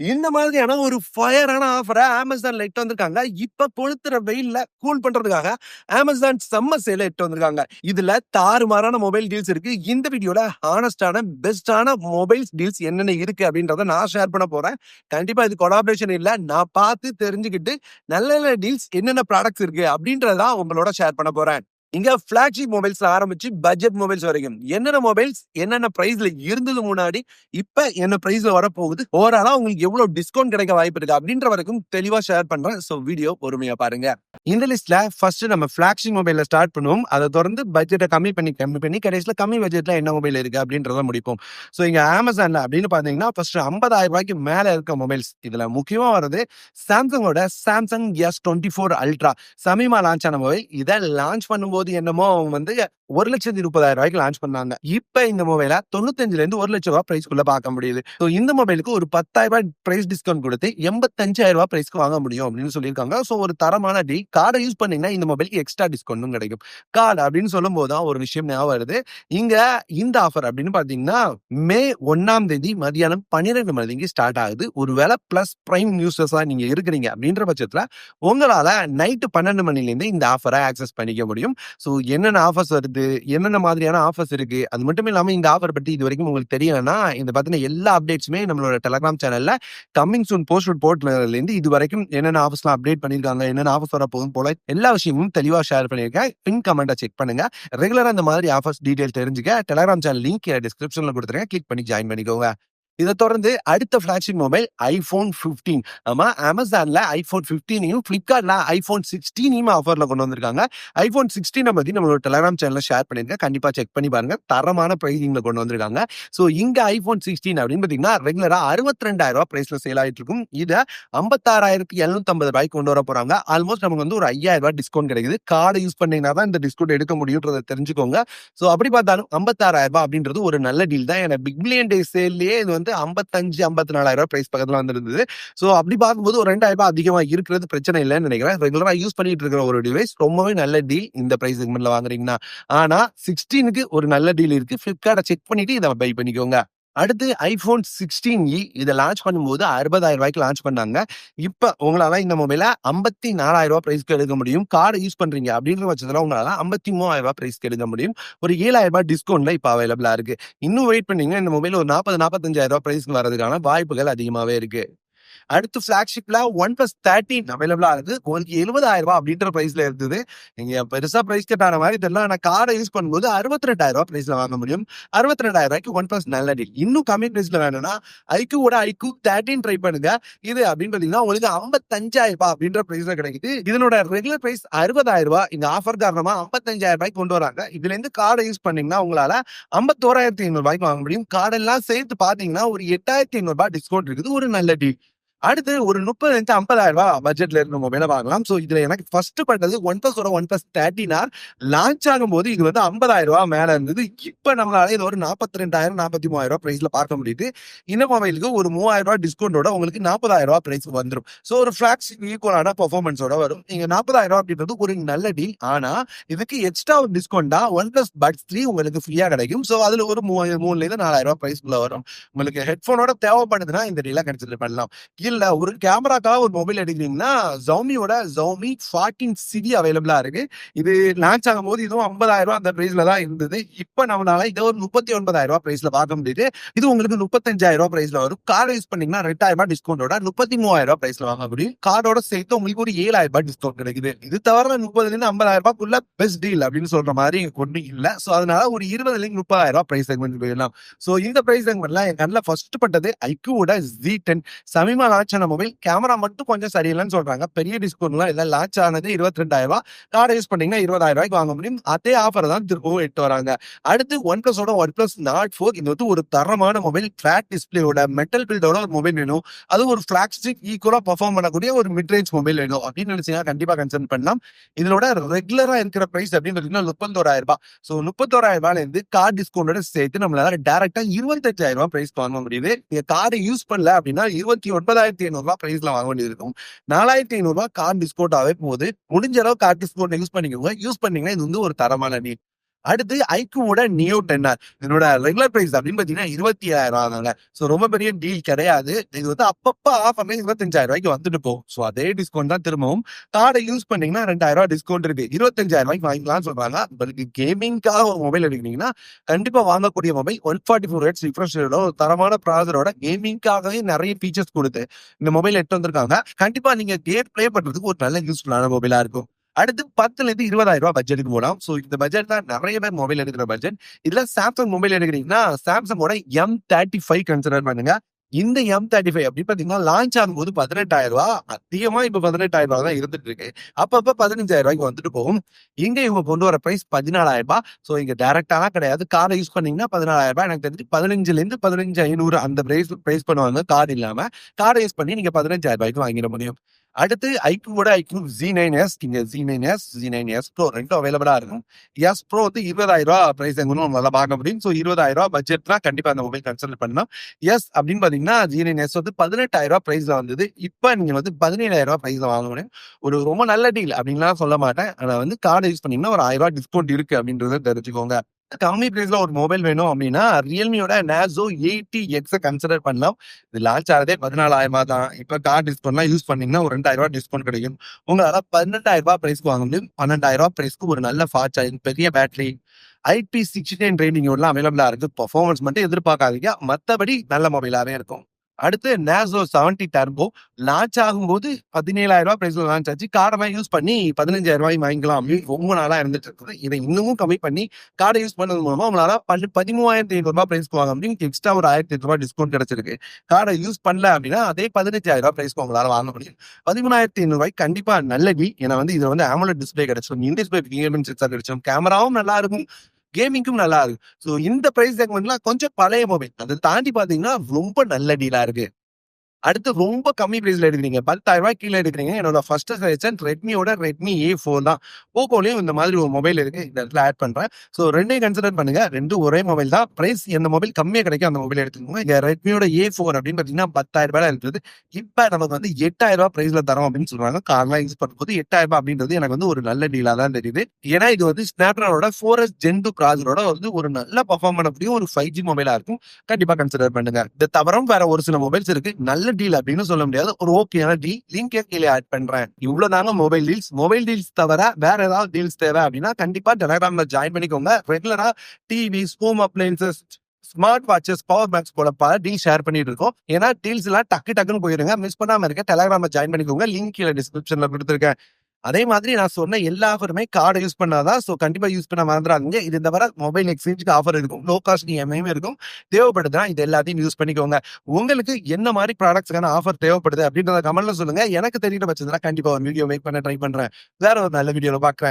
இந்த மாதிரியான ஒரு ஃபயரான ஆஃபரை அமேசான்ல இட்டு வந்திருக்காங்க. இப்ப கொளுத்துற வெயில்ல கூல் பண்றதுக்காக அமேசான் சம்மர் சேல இட்டு வந்திருக்காங்க. இதுல தாறுமாறான மொபைல் டீல்ஸ் இருக்கு. இந்த வீடியோல ஹானஸ்டான பெஸ்ட்டான மொபைல்ஸ் டீல்ஸ் என்னென்ன இருக்கு அப்படின்றத நான் ஷேர் பண்ண போறேன். கண்டிப்பா இது கொலாபரேஷன் இல்ல. நான் பார்த்து தெரிஞ்சுக்கிட்டு நல்ல நல்ல டீல்ஸ் என்னென்ன ப்ராடக்ட்ஸ் இருக்கு அப்படின்றத உங்களோட ஷேர் பண்ண போறேன். இங்க ஃபிளாக்ஷிப் மொபைல்ஸ்ல ஆரம்பிச்சு பட்ஜெட் மொபைல்ஸ் வரைக்கும். என்னென்ன மொபைல்ஸ் என்னென்ன பிரைஸ்ல இருந்தது முன்னாடி இப்ப என்ன பிரைஸ்ல வரப்போகுது ஓவராலா உங்களுக்கு எவ்வளவு டிஸ்கவுண்ட் கிடைக்க வாய்ப்பு இருக்கு அப்படின்ற வரைக்கும் தெளிவா ஷேர் பண்றேன். சோ வீடியோ பொறுமையா பாருங்க. இந்த லிஸ்ட்ல ஃபர்ஸ்ட் நம்ம ஃபிளாக்ஷிப் மொபைல ஸ்டார்ட் பண்ணுவோம். அதை தொடர்ந்து பட்ஜெட்டை கம்மி பண்ணி கம்மி பண்ணி கடைசியில கம்மி பட்ஜெட்ல என்ன மொபைல் இருக்கு அப்படின்றத முடிப்போம். ஸோ இங்க அமேசான்ல அப்படின்னு பாத்தீங்கன்னா ஃபர்ஸ்ட் ஐம்பதாயிரம் ரூபாய்க்கு மேல இருக்க மொபைல்ஸ் இதுல முக்கியமா வருது சாம்சங்கோட Samsung S twenty four ultra Shamima launch ஆன மொபைல் இதை லான்ச் பண்ணும்போது போது என்னமோ அவங்க வந்து ஒரு லட்சத்தி முப்பதாயிரம் ரூபாய்க்கு லான்ச் பண்ணாங்க. இப்ப இந்த மொபைல தொண்ணூத்தஞ்சுல இருந்து ஒரு லட்சம் ரூபாய் பிரைஸ்க்குள்ள பார்க்க முடியுது. ஸோ இந்த மொபைலுக்கு ஒரு பத்தாயிரம் ரூபாய் பிரைஸ் டிஸ்கவுண்ட் கொடுத்து எண்பத்தஞ்சாயிரம் ரூபாய் பிரைஸ்க்கு வாங்க முடியும் அப்படின்னு சொல்லியிருக்காங்க. ஸோ ஒரு தரமான டீல் கார்டை யூஸ் பண்ணீங்கன்னா இந்த மொபைலுக்கு எக்ஸ்ட்ரா டிஸ்கவுண்ட்டும் கிடைக்கும். கார்டு அப்படின்னு சொல்லும் போது தான் ஒரு விஷயம் ஞாபகம் வருது. இங்க இந்த ஆஃபர் அப்படின்னு பாத்தீங்கன்னா மே ஒன்னாம் தேதி மதியானம் பன்னிரெண்டு மணிக்கு ஸ்டார்ட் ஆகுது. ஒருவேளை பிளஸ் பிரைம் யூசர்ஸா நீங்க இருக்கிறீங்க அப்படின்ற பட்சத்துல உங்களால நைட்டு பன்னெண்டு மணிலேருந்து இந்த ஆஃபரை ஆக்சஸ் பண்ணிக்க முடியும். ஸோ என்னென்ன ஆஃபர்ஸ் வருது? என்னென்ன மாதிரியான ஆஃபர்ஸ் இருக்கு? அது மட்டும் இல்லாம இந்த ஆஃபர் பத்தி இது வரைக்கும் உங்களுக்கு தெரியலன்னா இந்த பத்தின எல்லா அப்டேட்ஸுமே நம்மளோட டெலகிராம் சேனல்ல கம்மிங் சூன் போஸ்ட் போர்ட்ல இருந்து இது வரைக்கும் என்னென்ன ஆஃபர்ஸ்லாம் அப்டேட் பண்ணிருக்காங்க என்னென்ன ஆஃபர்ஸ் வர போகும் போல எல்லா விஷயமும் தெளிவா ஷேர் பண்ணியிருக்கேன் பின் கமெண்டா செக் பண்ணுங்க. ரெகுலரா இந்த மாதிரி ஆஃபர்ஸ் டீடைல் தெரிஞ்சுக்க டெலகிராம் சேனல் லிங்க் டிஸ்கிரிப்ஷன்ல கொடுத்துருங்க கிளிக் பண்ணி ஜாயின் பண்ணிக்கோங்க. இதை தொடர்ந்து அடுத்த ஃபிளாக்ஷிப் மொபைல் ஐபோன் பிப்டீன் ஆமா அமேசான்ல ஐபோன் பிப்டீனையும் பிளிப்கார்ட்ல ஐபோன் சிக்ஸ்டீனையும் ஆஃபர்ல கொண்டு வந்திருக்காங்க. ஐபோன் சிக்ஸ்டீனை பத்தி நம்மளோட டெலகிராம் சேனல்ல ஷேர் பண்ணிருக்கேன் கண்டிப்பா செக் பண்ணி பாருங்க. தரமான பிரைசிங்ல கொண்டு வந்திருக்காங்க. ஸோ இங்க ஐபோன் சிக்ஸ்டீன் அப்படின்னு பாத்தீங்கன்னா ரெகுலரா அறுபத்தி ரெண்டாயிரம் ரூபாய் பிரைஸ்ல சேல் ஆயிட்டு இருக்கும். இதை ஐம்பத்தாறாயிரத்தி எழுநூத்தி ஐம்பது ரூபாய்க்கு கொண்டு வர போறாங்க. ஆல்மோஸ்ட் நமக்கு வந்து ஒரு ஐயாயிரம் ரூபாய் டிஸ்கவுண்ட் கிடைக்குது. கார்டு யூஸ் பண்ணீங்கன்னா தான் இந்த டிஸ்கவுண்ட் எடுக்க முடியுன்றதை தெரிஞ்சுக்கோங்க. ஸோ அப்படி பார்த்தாலும் ஐம்பத்தாறாயிரம் ரூபாய் அப்படின்றது ஒரு நல்ல டீல் தான். ஏன்னா பிக் பில்லியன் டே சேல்லையே இது வந்து ஐம்பத்தஞ்சு ஐம்பத்தி நாலாயிரம் ரூபாய் பிரைஸ் பக்கத்துல வந்திருந்தது. ஸோ அப்படி பார்க்கும்போது ஒரு ரெண்டாயிரம் ரூபாய் அதிகமா இருக்கிறது பிரச்சனை இல்லைன்னு நினைக்கிறேன். ரெகுலரா யூஸ் பண்ணிட்டு இருக்கிற ஒரு டிவைஸ் ரொம்பவே நல்ல டீல் இந்த பிரைஸ் செக்மெண்ட்ல வாங்குறீங்கன்னா. ஆனா சிக்ஸ்டீனுக்கு ஒரு நல்ல டீல் இருக்கு. பிளிப்கார்ட்டை செக் பண்ணிட்டு இதை பை பண்ணிக்கோங்க. அடுத்து ஐபோன் சிக்ஸ்டீன் இ இதை லான்ச் பண்ணும்போது அறுபதாயிரம் ரூபாய்க்கு லான்ச் பண்ணாங்க. இப்போ உங்களால இந்த மொபைல ஐம்பத்தி நாலாயிரம் ரூபாய் பிரைஸ்க்கு எடுக்க முடியும். கார்டு யூஸ் பண்றீங்க அப்படின்ற பட்சத்தில் உங்களால ஐம்பத்தி மூவாயிரம் ரூபாய் பிரைஸ்க்கு எடுக்க முடியும். ஒரு ஏழாயிரம் ரூபாய் டிஸ்கவுண்ட்ல இப்போ அவைலபிளா இருக்கு. இன்னும் வெயிட் பண்ணீங்கன்னா இந்த மொபைல் ஒரு நாற்பது நாற்பத்தஞ்சாயிரம் ரூபாய் பிரைஸ்க்கு வரதுக்கான வாய்ப்புகள் அதிகமாகவே இருக்கு. அடுத்து பிளாக்ஷிப்ல ஒன் பிளஸ் தேர்ட்டின் அவைலபிளா இருந்து உங்களுக்கு எழுபதாயிரம் ரூபாய் அப்படின்ற பிரைஸ்ல இருந்தது நீங்க பெருசா பிரைஸ் கட்டான மாதிரி தெரியல. ஆனா கார்டை யூஸ் பண்ணும்போது அறுபத்தி ரெண்டாயிரம் ரூபாய் பிரைஸ்ல வாங்க முடியும். அறுபத்தி ரெண்டாயிரம் ரூபாய்க்கு ஒன் பிளஸ் நல்ல டீல் இன்னும் கம்மி பிரைஸ்ல வேணும்னா ஐக்கு கூட ஐக்கு தேர்ட்டின் ட்ரை பண்ணுங்க. இது அப்படின்னு பாத்தீங்கன்னா உங்களுக்கு ஐம்பத்தஞ்சாயிரம் ரூபாய் அப்படின்ற பிரைஸ்ல கிடைக்குது. இதனோட ரெகுலர் பிரைஸ் அறுபதாயிரம் ரூபாய். இந்த ஆஃபர் காரணமா ஐம்பத்தஞ்சாயிரம் ரூபாய்க்கு கொண்டு வராங்க. இதுல இருந்து கார்டை யூஸ் பண்ணீங்கன்னா உங்களால ஐம்பத்தோராயிரத்தி ஐநூறு ரூபாய்க்கு வாங்க முடியும். கார்டெல்லாம் சேர்த்து பாத்தீங்கன்னா ஒரு எட்டாயிரத்தி ஐநூறு ரூபாய் டிஸ்கவுண்ட் இருக்குது. ஒரு நல்ல டீல் அடுத்து ஒரு முப்பது இருந்து ஐம்பதாயிரம் ரூபாய் பட்ஜெட்ல இருந்து மொபைலை வாங்கலாம் ஸோ இதுல எனக்கு ஃபர்ஸ்ட் பண்றது OnePlus OnePlus thirteen R launch ஆகும்போது இது வந்து ஐம்பதாயிரம் ரூபாய் மேல இருந்தது. இப்ப நம்மளால இது ஒரு நாற்பத்தி ரெண்டாயிரம் நாற்பத்தி மூவாயிரம் ரூபாய் பிரைஸ்ல பார்க்க முடியுது. இந்த மொபைலுக்கு ஒரு மூவாயிரம் ரூபாய் டிஸ்கவுண்டோட உங்களுக்கு நாற்பதாயிரம் ரூபாய் பிரைஸ் வந்துடும் ஸோ ஒரு ஃபிளாக்ஸ் ஈக்குவலான பர்ஃபார்மன்ஸோட வரும். நீங்க நாற்பதாயிரம் ரூபாய் அப்படின்றது ஒரு நல்ல டீல் ஆனா இதுக்கு எக்ஸ்ட்ரா ஒரு டிஸ்கவுண்டா ஒன் பிளஸ் பட்ஸ் த்ரீ உங்களுக்கு ஃப்ரீயா கிடைக்கும். ஸோ அதுல ஒரு மூவாயிரம் மூணுல இருந்து நாலாயிரம் ரூபாய் பிரைஸ்க்குள்ள வரும். உங்களுக்கு ஹெட்ஃபோனோட தேவைப்படுதுன்னா இந்த டீலா கன்சிடர் பண்ணலாம். இல்ல ஒரு கேமராக்காக ஒரு மொபைல் எடுக்கிறீங்கன்னா ஜவுமியோட ஜவுமி ஃபார்ட்டின் சிடி அவைலபிளா இருக்கு. இது லான்ச் ஆகும் போது இதுவும் ஐம்பதாயிரம் ரூபாய் அந்த பிரைஸ்ல தான் இருந்தது. இப்ப நம்மளால இதை ஒரு முப்பத்தி ஒன்பதாயிரம் ரூபாய் பிரைஸ்ல பார்க்க முடியுது. இது உங்களுக்கு முப்பத்தஞ்சாயிரம் ரூபாய் பிரைஸ்ல வரும். கார்டு யூஸ் பண்ணீங்கன்னா ரெண்டாயிரம் ரூபாய் டிஸ்கவுண்டோட முப்பத்தி மூவாயிரம் ரூபாய் பிரைஸ்ல வாங்க முடியும். கார்டோட சேர்த்து உங்களுக்கு ஒரு ஏழாயிரம் ரூபாய் டிஸ்கவுண்ட் கிடைக்குது. இது தவிர முப்பதுல இருந்து ஐம்பதாயிரம் ரூபாய்க்குள்ள பெஸ்ட் டீல் அப்படின்னு சொல்ற மாதிரி கொண்டு இல்ல. சோ அதனால ஒரு இருபதுல இருந்து முப்பதாயிரம் ரூபாய் பிரைஸ் செக்மெண்ட் போயிடலாம். சோ இந்த பிரைஸ் செக்மெண்ட்லாம் என் கண்ணில் ஃபர்ஸ்ட் பட்டது ஐக்யூட ஜி டென் சமீப லான்ச் ஆன மொபைல் கேமரா மட்டும் கொஞ்சம் சரியில்லைன்னு சொல்றாங்க. பெரிய டிஸ்கவுண்ட்லாம் இல்லை லான்ச் ஆனது இருபத்தி ரெண்டாயிரம் ரூபாய் கார்டு யூஸ் பண்ணீங்கன்னா இருபதாயிரம் ரூபாய்க்கு வாங்க முடியும். அதே ஆஃபர் தான் திரும்பவும் எட்டு வராங்க. அடுத்து ஒன் பிளஸோட ஒன் பிளஸ் நாட் ஃபோர் இது வந்து ஒரு தரமான மொபைல் ஃபிளாட் டிஸ்பிளேயோட மெட்டல் பில்டோட ஒரு மொபைல் வேணும். அது ஒரு ஃபிளாக்ஸ்டிக் ஈக்குவலாக பர்ஃபார்ம் பண்ணக்கூடிய ஒரு மிட் ரேஞ்ச் மொபைல் வேணும். அப்படின்னு நினைச்சீங்கன்னா கண்டிப்பாக கன்சர்ன் பண்ணலாம். இதோட ரெகுலரா இருக்கிற பிரைஸ் அப்படின்னு பார்த்தீங்கன்னா முப்பத்தோராயிரம் ரூபாய். ஸோ முப்பத்தோராயிரம் ரூபாயில இருந்து கார்டு டிஸ்கவுண்டோட சேர்த்து நம்மளால டேரக்டா இருபத்தஞ்சாயிரம் ரூபாய் பிரைஸ் வாங்க முடியுது. நீங்க கார்டு யூஸ் பண்ணல அப்படின்னா இருபத்தி ஒன்பதாயிரம் நாலாயிரத்தி ரூபாய் பிரைஸ்ல வாங்க வேண்டியது இருக்கும் நாலாயிரத்தி ஐநூறு ரூபாய் டிஸ்கவுண்ட் ஆகவே போகுது முடிஞ்ச அளவு கார் டிஸ்கவுண்ட் யூஸ் பண்ணிக்கோங்க. யூஸ் பண்ணீங்கன்னா இது வந்து ஒரு தரமான நீட் அடுத்து ஐக்கூவோட நியோ டென்ஆர் இதனோட ரெகுலர் பிரைஸ் அப்படின்னு பாத்தீங்கன்னா இருபத்தி ஏழாயிரம் ரூபாய் தாங்க. ஸோ ரொம்ப பெரிய டீல் கிடையாது. இது வந்து அப்பப்ப ஆஃபர்ல இருபத்தஞ்சாயிரம் ரூபாய்க்கு வந்துட்டு போகும். ஸோ அதே டிஸ்கவுண்ட் தான் திரும்பவும். கார்டை யூஸ் பண்ணீங்கன்னா ரெண்டாயிரம் ரூபாய் டிஸ்கவுண்ட் இருக்கு. இருபத்தஞ்சாயிரம் ரூபாய்க்கு வாங்கிக்கலாம்னு சொல்றாங்க. உங்களுக்கு கேமிங்காக ஒரு மொபைல் எடுக்கிறீங்கன்னா கண்டிப்பா வாங்கக்கூடிய mobile one forty four hertz ரிஃப்ரெஷரோட ஒரு தரமான ப்ராசரோட கேமிங்காகவே நிறைய ஃபீச்சர்ஸ் கொடுத்து இந்த மொபைல் எடுத்து வந்திருக்காங்க. கண்டிப்பா நீங்க கேம் ப்ளே பண்றதுக்கு ஒரு நல்ல யூஸ்ஃபுல்லான மொபைலா இருக்கும். அடுத்து பத்துல இருந்து இருபதாயிரம் ரூபாய் பட்ஜெட்டுக்கு போகலாம் ஸோ இந்த பட்ஜெட் தான் நிறைய பேர் மொபைல் எடுக்கிற பட்ஜெட் இதுல சாம்சங் மொபைல் எடுக்கிறீங்கன்னா சாம்சங்கோட எம் தேர்ட்டி ஃபைவ் கன்சிடர் பண்ணுங்க. இந்த எம் தேர்ட்டி ஃபைவ் அப்படி பாத்தீங்கன்னா லான்ச் ஆகும்போது பதினெட்டாயிரம் ரூபாய். அதிகமா இப்ப பதினெட்டாயிரம் ரூபாய் தான் இருந்துட்டு இருக்கு. அப்பப்ப பதினஞ்சாயிரம் ரூபாய்க்கு வந்துட்டு போகும். இங்க இவங்க கொண்டு வர பிரைஸ் பதினாலாயிரம் ரூபாய். ஸோ இங்க டேரக்டாலாம் கிடையாது. காரை யூஸ் பண்ணீங்கன்னா பதினாலாயிரம் ரூபாய். எனக்கு தெரிஞ்சு பதினஞ்சுல இருந்து பதினஞ்சு ஐநூறு அந்த பிரைஸ் பிரைஸ் பண்ணுவாங்க. கார்டு இல்லாம. காரை யூஸ் பண்ணி நீங்க பதினஞ்சாயிரம் ரூபாய்க்கு வாங்கிட முடியும். அடுத்து ஐக்யூவோட ஐக்யூ ஜி நைன் எஸ் இங்க Z nine S Z nine S pro ரெண்டும் அவைலபிளா இருக்கும். எஸ் ப்ரோ வந்து இருபதாயிரம் ரூபா பிரைஸ் எங்கன்னு நல்லா பார்க்க முடியும். ஸோ இருபதாயிரம் ரூபா பட்ஜெட்னா கண்டிப்பா அந்த மொபைல் கன்சல்ட் பண்ணலாம் எஸ் அப்படின்னு பாத்தீங்கன்னா ஜி நைன் எஸ் வந்து பதினெட்டாயிரம் ரூபா பிரைஸ்ல வந்தது. இப்போ நீங்க வந்து பதினேழாயிரம் ரூபா பிரைஸ்ல வாங்க முடியும். ஒரு ரொம்ப நல்ல டீல் அப்படின்லாம் சொல்ல மாட்டேன். ஆனா வந்து கார்டு யூஸ் பண்ணீங்கன்னா ஒரு ஆயிரம் ரூபா டிஸ்கவுண்ட் இருக்கு அப்படின்றத தெரிஞ்சுக்கோங்க. கம்மி பிரைஸ்ல ஒரு மொபைல் வேணும் அப்படின்னா ரியல்மியோட நேசோ எயிட்டி எக்ஸை கன்சிடர் பண்ணலாம். இது லான்ச் ஆகிறதே பதினாலாயிரமா தான். இப்போ கார்டு டிஸ்கவுண்ட்லாம் யூஸ் பண்ணீங்கன்னா ஒரு ரெண்டாயிரம் ரூபாய் டிஸ்கவுண்ட் கிடைக்கும். உங்களால பன்னெண்டாயிரம் ரூபாய் பிரைஸ்க்கு வாங்க முடியும். பன்னெண்டாயிரம் ரூபாய் பிரைஸ்க்கு ஒரு நல்ல ஃபாஸ்ட் சார்ஜ் பெரிய பேட்டரி ஐபி சிக்ஸ்டி நைன் ரேட்டிங்கோடலாம் அவைலபிளா இருக்கு. பர்ஃபார்மன்ஸ் மட்டும் எதிர்பார்க்காதீங்க. மற்றபடி நல்ல மொபைலாவே இருக்கும். அடுத்து நேசோ செவன்டி டர்போ லான்ச் ஆகும்போது பதினேழாயிரம் ரூபாய் பிரைஸ்ல லான்ச் ஆச்சு. கார்டெல்லாம் யூஸ் பண்ணி பதினஞ்சாயிரம் ரூபாய் வாங்கிக்கலாம். அப்படின்னு ரொம்ப நாளா இருந்துட்டு இருக்குது. இதை இன்னமும் கம்மி பண்ணி கார்டை யூஸ் பண்ணது மூலமா உங்களால பதி பதிமூவாயிரத்தி ஐநூறு ரூபாய் பிரைஸ் வாங்க அப்படின்னு எக்ஸ்ட்ரா ஒரு ஆயிரத்தி எட்டு ரூபாய் டிஸ்கவுண்ட் கிடைச்சிருக்கு. கார்டை யூஸ் பண்ணல அப்படின்னா அதே பதினஞ்சாயிரம் ரூபாய் பிரைஸ் உங்களால வாங்க முடியும். பதிமூணாயிரத்தி ஐநூறு ரூபாய் கண்டிப்பா நல்ல டீல் ஏன்னா வந்து இதுல வந்து ஆமலட் டிஸ்பிளே கிடைச்சிடும் இன் டிஸ்பிளே ஃபிங்கர் சென்சார் கிடைச்சிடும் கேமராவும் நல்லா இருக்கும். கேமிங்க்கும் நல்லா இருக்கு ஸோ இந்த பிரைஸ் மட்டும்லாம் கொஞ்சம் பழைய மொபைல் அதை தாண்டி பார்த்தீங்கன்னா ரொம்ப நல்ல டீலாக இருக்கு. அடுத்து ரொம்ப கம்மி பிரைஸ்ல எடுக்கிறீங்க. பத்தாயிரம் ரூபாய் கீழே எடுக்கிறீங்க. என்னோட ஃபர்ஸ்ட் சஜஷன் ரெட்மியோட ரெட்மி ஏ ஃபோர் தான். போக்கோலையும் இந்த மாதிரி ஒரு மொபைல் இருக்கு. இந்த இடத்துல ஆட் பண்றேன். ஸோ ரெண்டையும் கன்சிடர் பண்ணுங்க. ரெண்டும் ஒரே மொபைல் தான். பிரைஸ் எந்த மொபைல் கம்மியாக கிடைக்கும் அந்த மொபைல் எடுத்துக்கோங்க. இங்க ரெட்மியோட ஏ ஃபோர் அப்படின்னு பார்த்தீங்கன்னா பத்தாயிரம் ரூபாய் இருக்குது. இப்போ நமக்கு வந்து எட்டாயிரம் ரூபாய் பிரைஸ்ல தரோம் அப்படின்னு சொல்றாங்க. கார்லாம் யூஸ் பண்ணும்போது எட்டாயிரம் ரூபாய் அப்படின்றது எனக்கு வந்து ஒரு நல்ல டீலா தான் தெரியுது. ஏன்னா இது வந்து ஸ்னாப்டிராகனோட ஃபோர் எஸ் ஜென் டூ ப்ராசரோட வந்து ஒரு நல்ல பர்ஃபார்ம் பண்ணக்கூடிய ஒரு ஃபைவ் ஜி மொபைலா இருக்கும். கண்டிப்பா கன்சிடர் பண்ணுங்க. இந்த தவிரம் வேற ஒரு சில மொபைல்ஸ் இருக்கு. நல்ல டீல் அப்படின்னு சொல்ல முடியாது. ஒரு ஓகேயான டீல் லிங்க் கீழே ஆட் பண்றேன். இவ்வளவு தாங்க மொபைல் டீல்ஸ் மொபைல் டீல்ஸ் தவிர வேற ஏதாவது டீல்ஸ் தேவை அப்படின்னா கண்டிப்பா டெலகிராம்ல ஜாயின் பண்ணிக்கோங்க. ரெகுலரா TVs home appliances smart watches power banks போல பல டீல் ஷேர் பண்ணிட்டு இருக்கோம். ஏன்னா டீல்ஸ் எல்லாம் டக்கு டக்குன்னு போயிருங்க. மிஸ் பண்ணாம இருக்க டெலகிராம ஜாயின் பண்ணிக்கோங்க. லிங்க் கீழே டிஸ்கிரிப்ஷன்ல கொடுத்துருக்கேன். அதே மாதிரி நான் சொன்ன எல்லா ஆஃபருமே கார்டை யூஸ் பண்ணாதான் ஸோ கண்டிப்பா யூஸ் பண்ண மறந்துடாதீங்க இது தவிர மொபைல் எக்ஸ்சேஞ்சுக்கு ஆஃபர் இருக்கும். லோ காஸ்ட் இஎம்ஐயும் இருக்கும். தேவைப்படுதுன்னா இது எல்லாத்தையும் யூஸ் பண்ணிக்கோங்க. உங்களுக்கு என்ன மாதிரி ப்ராடக்ட்ஸ்க்கான ஆஃபர் தேவைப்படுது அப்படின்றத கமெண்ட்ல சொல்லுங்க. எனக்கு தெரியுற பட்சத்துல கண்டிப்பா ஒரு வீடியோ மேக் பண்ண ட்ரை பண்றேன். வேற ஒரு நல்ல வீடியோல பாக்குறேன்.